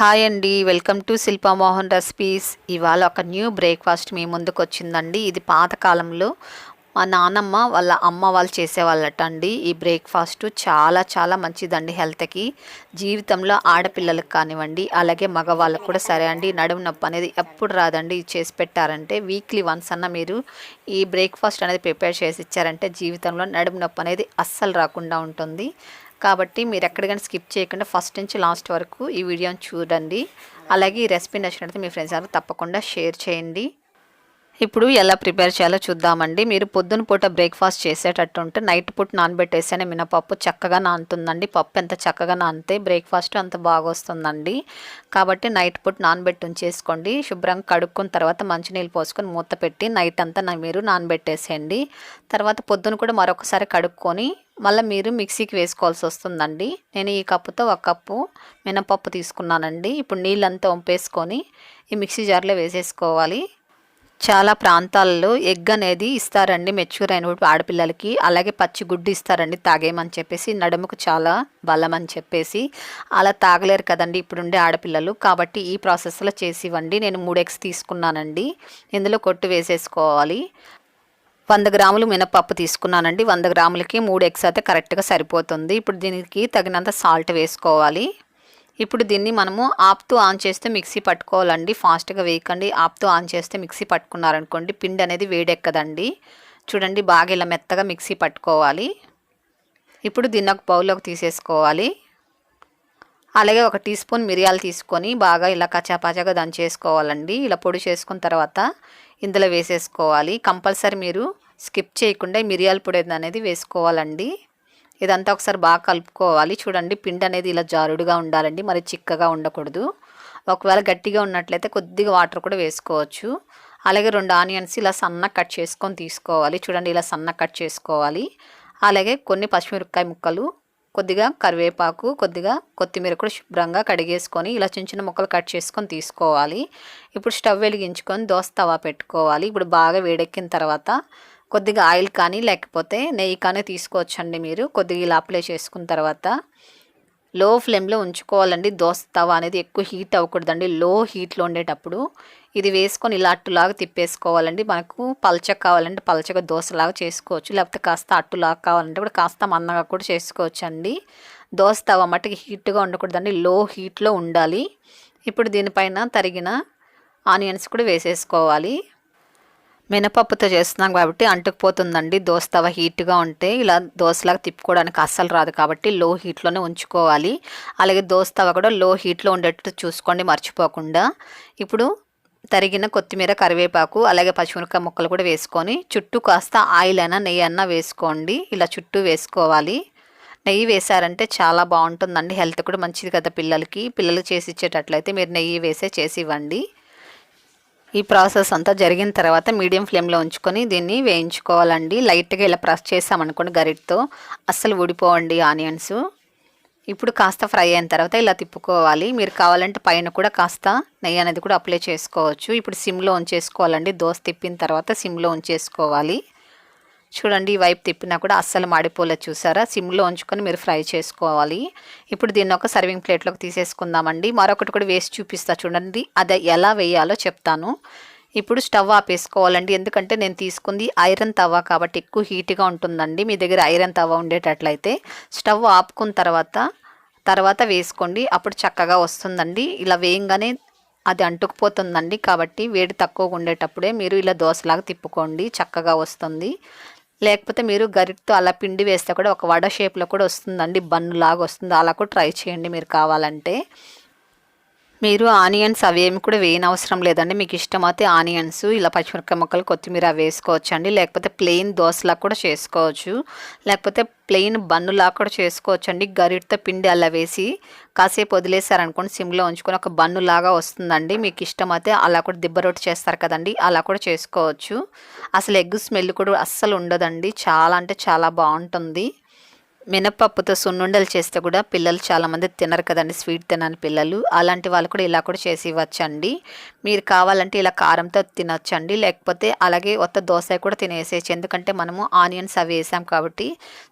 Hi అండి. Welcome to Shilpa Mohan recipes. ఇవాళ ఒక న్యూ బ్రేక్ఫాస్ట్ మీ ముందుకు వచ్చిందండి ఇది పాతకాలంలో మా నానమ్మ వాళ్ళ అమ్మ వాళ్ళు చేసేవాళ్ళట అండి. ఈ బ్రేక్ఫాస్ట్ చాలా చాలా మంచిదండి హెల్త్కి. జీవితంలో ఆడపిల్లలకు కానివ్వండి అలాగే మగవాళ్ళకు కూడా సరే అండి. నడుము నొప్పి అనేది ఎప్పుడు రాదండి. ఇది చేసి పెట్టారంటే వీక్లీ వన్స్ అన్న మీరు ఈ బ్రేక్ఫాస్ట్ అనేది ప్రిపేర్ చేసి ఇచ్చారంటే జీవితంలో నడుము నొప్పి అనేది అస్సలు రాకుండా ఉంటుంది. కాబట్టి మీరు ఎక్కడికైనా స్కిప్ చేయకుండా ఫస్ట్ నుంచి లాస్ట్ వరకు ఈ వీడియోని చూడండి. అలాగే ఈ రెసిపీ నచ్చినట్లయితే మీ ఫ్రెండ్స్ అందరూ తప్పకుండా షేర్ చేయండి. ఇప్పుడు ఎలా ప్రిపేర్ చేయాలో చూద్దామండి. మీరు పొద్దున పూట బ్రేక్ఫాస్ట్ చేసేటట్టు ఉంటే నైట్ పూట నానబెట్టేస్తేనే మినపప్పు చక్కగా నానుతుందండి. పప్పు ఎంత చక్కగా నానితే బ్రేక్ఫాస్ట్ అంత బాగా వస్తుందండి కాబట్టి నైట్ పూట నానబెట్టి ఉంచేసుకోండి. శుభ్రంగా కడుక్కున్న తర్వాత మంచినీళ్ళు పోసుకొని మూత పెట్టి నైట్ అంతా మీరు నానబెట్టేసేయండి. తర్వాత పొద్దున కూడా మరొకసారి కడుక్కొని మళ్ళీ మీరు మిక్సీకి వేసుకోవాల్సి వస్తుందండి. నేను ఈ కప్పుతో ఒక కప్పు మినపప్పు తీసుకున్నానండి. ఇప్పుడు నీళ్ళంతా వంపేసుకొని ఈ మిక్సీ జార్లో వేసేసుకోవాలి. చాలా ప్రాంతాల్లో ఎగ్ అనేది ఇస్తారండి మెచ్యూర్ అయిన ఆడపిల్లలకి. అలాగే పచ్చి గుడ్డు ఇస్తారండి తాగేయమని చెప్పేసి నడుముకు చాలా బలం అని చెప్పేసి. అలా తాగలేరు కదండి ఇప్పుడుండే ఆడపిల్లలు. కాబట్టి ఈ ప్రాసెస్లో చేసి ఇవ్వండి. నేను మూడు ఎగ్స్ తీసుకున్నానండి. ఇందులో కొట్టు వేసేసుకోవాలి. వంద గ్రాములు మినపప్పు తీసుకున్నానండి. వంద గ్రాములకి మూడు ఎగ్స్ అయితే కరెక్ట్గా సరిపోతుంది. ఇప్పుడు దీనికి తగినంత సాల్ట్ వేసుకోవాలి. ఇప్పుడు దీన్ని మనము ఆప్తో ఆన్ చేస్తే మిక్సీ పట్టుకోవాలండి. ఫాస్ట్గా వేయకండి. ఆప్తో ఆన్ చేస్తే మిక్సీ పట్టుకున్నారనుకోండి పిండి అనేది వేడెక్కదండి. చూడండి బాగా ఇలా మెత్తగా మిక్సీ పట్టుకోవాలి. ఇప్పుడు దీన్ని ఒక బౌల్లోకి తీసేసుకోవాలి. అలాగే ఒక టీ స్పూన్ మిరియాలు తీసుకొని బాగా ఇలా కచాపాచాగా దంచేసుకోవాలండి. ఇలా పొడి చేసుకున్న తర్వాత ఇందులో వేసేసుకోవాలి. కంపల్సరీ మీరు స్కిప్ చేయకుండా మిరియాల పొడి అనేది వేసుకోవాలండి. ఇదంతా ఒకసారి బాగా కలుపుకోవాలి. చూడండి పిండి అనేది ఇలా జారుడుగా ఉండాలండి. మరి చిక్కగా ఉండకూడదు. ఒకవేళ గట్టిగా ఉన్నట్లయితే కొద్దిగా వాటర్ కూడా వేసుకోవచ్చు. అలాగే రెండు ఆనియన్స్ ఇలా సన్న కట్ చేసుకొని తీసుకోవాలి. చూడండి ఇలా సన్న కట్ చేసుకోవాలి. అలాగే కొన్ని పచ్చిమిరపకాయ ముక్కలు కొద్దిగా కరివేపాకు కొద్దిగా కొత్తిమీర కూడా శుభ్రంగా కడిగేసుకొని ఇలా చిన్న చిన్న ముక్కలు కట్ చేసుకొని తీసుకోవాలి. ఇప్పుడు స్టవ్ వెలిగించుకొని దోస తవా పెట్టుకోవాలి. ఇప్పుడు బాగా వేడెక్కిన తర్వాత కొద్దిగా ఆయిల్ కానీ లేకపోతే నెయ్యి కానీ తీసుకోవచ్చండి మీరు. కొద్దిగా ఇలా అప్లై చేసుకున్న తర్వాత లో ఫ్లేమ్లో ఉంచుకోవాలండి. దోస తవ అనేది ఎక్కువ హీట్ అవ్వకూడదండి. లో హీట్లో ఉండేటప్పుడు ఇది వేసుకొని ఇలా అట్టులాగా తిప్పేసుకోవాలండి. మనకు పలచగా కావాలంటే పలచగా దోశలాగా చేసుకోవచ్చు. లేకపోతే కాస్త అట్టులాగా కావాలంటే కూడా కాస్త మన్నగా కూడా చేసుకోవచ్చు అండి దోశ తవ మట్టుకు హీట్గా ఉండకూడదండి. లో హీట్లో ఉండాలి. ఇప్పుడు దీనిపైన తరిగిన ఆనియన్స్ కూడా వేసేసుకోవాలి. మినపప్పుతో చేస్తున్నాం కాబట్టి అంటుకుపోతుందండి. దోశ తవ హీట్గా ఉంటే ఇలా దోశలాగా తిప్పుకోవడానికి అస్సలు రాదు కాబట్టి లో హీట్లోనే ఉంచుకోవాలి. అలాగే దోశ తవ కూడా లో హీట్లో ఉండేటట్టు చూసుకోండి మర్చిపోకుండా. ఇప్పుడు తరిగిన కొత్తిమీర కరివేపాకు అలాగే పచ్చిమిరపకాయ ముక్కలు కూడా వేసుకొని చుట్టూ కాస్త ఆయిల్ అయినా నెయ్యి అన్నా వేసుకోండి. ఇలా చుట్టూ వేసుకోవాలి. నెయ్యి వేశారంటే చాలా బాగుంటుందండి. హెల్త్ కూడా మంచిది కదా పిల్లలకి. పిల్లలు చేసి ఇచ్చేటట్లయితే మీరు నెయ్యి వేసే చేసి ఇవ్వండి. ఈ ప్రాసెస్ అంతా జరిగిన తర్వాత మీడియం ఫ్లేమ్లో ఉంచుకొని దీన్ని వేయించుకోవాలండి. లైట్గా ఇలా ప్రెస్ చేసామనుకోండి గరిటతో. అస్సలు ఊడిపోవండి ఆనియన్స్. ఇప్పుడు కాస్త ఫ్రై అయిన తర్వాత ఇలా తిప్పుకోవాలి. మీరు కావాలంటే పైన కూడా కాస్త నెయ్యి అనేది కూడా అప్లై చేసుకోవచ్చు. ఇప్పుడు సిమ్లో ఉంచేసుకోవాలండి. దోశ తిప్పిన తర్వాత సిమ్లో ఉంచేసుకోవాలి. చూడండి ఈ వైపు తిప్పినా కూడా అస్సలు మాడిపోలేదు చూసారా? సిమ్లో ఉంచుకొని మీరు ఫ్రై చేసుకోవాలి. ఇప్పుడు దీన్ని ఒక సర్వింగ్ ప్లేట్లోకి తీసేసుకుందామండి. మరొకటి కూడా వేసి చూపిస్తా చూడండి అది ఎలా వేయాలో చెప్తాను. ఇప్పుడు స్టవ్ ఆపేసుకోవాలండి ఎందుకంటే నేను తీసుకుంది ఐరన్ తవ్వ కాబట్టి ఎక్కువ హీట్గా ఉంటుందండి. మీ దగ్గర ఐరన్ తవ్వ ఉండేటట్లయితే స్టవ్ ఆపుకున్న తర్వాత తర్వాత వేసుకోండి. అప్పుడు చక్కగా వస్తుందండి. ఇలా వేయంగానే అది అంటుకుపోతుందండి కాబట్టి వేడి తక్కువగా ఉండేటప్పుడే మీరు ఇలా దోశలాగా తిప్పుకోండి చక్కగా వస్తుంది. లేకపోతే మీరు గరిటతో అలా పిండి వేస్తే కూడా ఒక వడ షేప్లో కూడా వస్తుందండి. బన్ను లాగా వస్తుంది. అలా కూడా ట్రై చేయండి మీరు కావాలంటే. మీరు ఆనియన్స్ అవేమి కూడా వేయనవసరం లేదండి. మీకు ఇష్టమైతే ఆనియన్స్ ఇలా పచ్చిమిరపకాయ ముక్కలు కొత్తిమీర వేసుకోవచ్చు అండి లేకపోతే ప్లెయిన్ దోశలా కూడా చేసుకోవచ్చు. లేకపోతే ప్లెయిన్ బన్నులా కూడా చేసుకోవచ్చు అండి గరిటతో పిండి అలా వేసి కాసేపు వదిలేసారనుకోండి సిమ్లో ఉంచుకొని ఒక బన్ను లాగా వస్తుందండి. మీకు ఇష్టమైతే అలా కూడా దిబ్బ రొట్టె చేస్తారు కదండి అలా కూడా చేసుకోవచ్చు. అసలు ఎగ్ స్మెల్ కూడా అస్సలు ఉండదండి. చాలా అంటే చాలా బాగుంటుంది. మినపప్పుతో సున్నుండలు చేస్తే కూడా పిల్లలు చాలామంది తినరు కదండి స్వీట్ తినని పిల్లలు. అలాంటి వాళ్ళు కూడా ఇలా కూడా చేసి ఇవ్వచ్చండి. మీరు కావాలంటే ఇలా కారంతో తినొచ్చండి లేకపోతే అలాగే ఒత్త దోశ కూడా తినేసేయచ్చు. ఎందుకంటే మనము ఆనియన్స్ అవి వేసాం కాబట్టి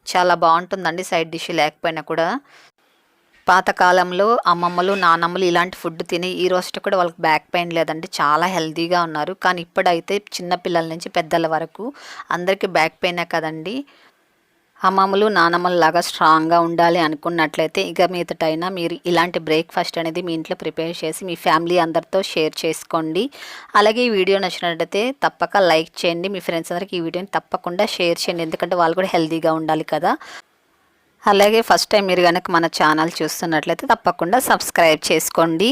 చాలా బాగుంటుందండి సైడ్ డిష్ లేకపోయినా కూడా. పాతకాలంలో అమ్మమ్మలు నానమ్మలు ఇలాంటి ఫుడ్ తిని ఈ రోజు కూడా వాళ్ళకి బ్యాక్ పెయిన్ లేదండి. చాలా హెల్తీగా ఉన్నారు. కానీ ఇప్పుడైతే చిన్న పిల్లల నుంచి పెద్దల వరకు అందరికీ బ్యాక్ పెయినే కదండి. అమ్మమ్మలు నానమ్మలు లాగా స్ట్రాంగ్గా ఉండాలి అనుకున్నట్లయితే ఇక మీదటైనా మీరు ఇలాంటి బ్రేక్ఫాస్ట్ అనేది మీ ఇంట్లో ప్రిపేర్ చేసి మీ ఫ్యామిలీ అందరితో షేర్ చేసుకోండి. అలాగే ఈ వీడియో నచ్చినట్లయితే తప్పక లైక్ చేయండి. మీ ఫ్రెండ్స్ అందరికి ఈ వీడియోని తప్పకుండా షేర్ చేయండి. ఎందుకంటే వాళ్ళు కూడా హెల్తీగా ఉండాలి కదా. అలాగే ఫస్ట్ టైం మీరు కనుక మన ఛానల్ చూస్తున్నట్లయితే తప్పకుండా సబ్స్క్రైబ్ చేసుకోండి.